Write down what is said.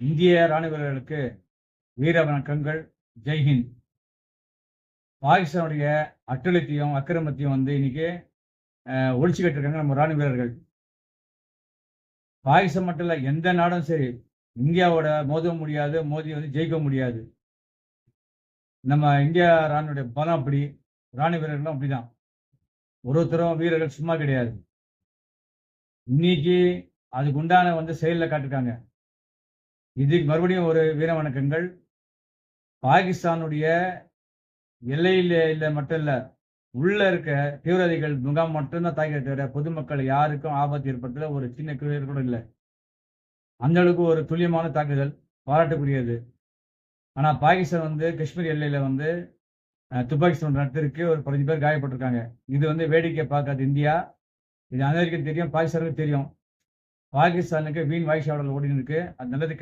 இந்திய ராணுவ வீரர்களுக்கு வீர வணக்கங்கள். ஜெய்ஹிந்த் பாகிஸ்தானுடைய அட்டழித்தையும் அக்கிரமத்தையும் வந்து இன்னைக்கு அஹ், ஒழிச்சுக்கிட்டு இருக்காங்க நம்ம ராணுவ வீரர்கள். பாகிஸ்தான் மட்டும் இல்லை எந்த நாடும் சரி இந்தியாவோட மோத முடியாது மோதி வந்து ஜெயிக்க முடியாது. நம்ம இந்தியா ராணுடைய பலம் அப்படி ராணுவ வீரர்களும் அப்படிதான். ஒரு ஒருத்தரும் வீரர்கள் சும்மா கிடையாது. இன்னைக்கு அதுக்கு உண்டான வந்து செயலில் காட்டிருக்காங்க. இதுக்கு மறுபடியும் ஒரு வீர வணக்கங்கள். பாகிஸ்தானுடைய எல்லையில் இல்லை மட்டும் இல்லை உள்ள இருக்க தீவிரவாதிகள் முகாம் மட்டும்தான் தாக்கிய தவிர பொதுமக்கள் யாருக்கும் ஆபத்து ஏற்பட்டது ஒரு சின்ன குறையர் கூட இல்லை. அந்த அளவுக்கு ஒரு துல்லியமான தாக்குதல் பாராட்டுக்குரியது ஆனால் பாகிஸ்தான் வந்து காஷ்மீர் எல்லையில் வந்து துப்பாக்கி சூடு நடத்திருக்கு ஒரு பதினஞ்சு பேர் காயப்பட்டிருக்காங்க. இது வந்து வேடிக்கை பார்க்காது இந்தியா. இது அமெரிக்கன் தெரியும் பாகிஸ்தானுக்கு தெரியும். பாகிஸ்தானுக்கு வீண் வாய்ஸ் ஓடின்னு இருக்கு. அது நல்லது கிடையாது.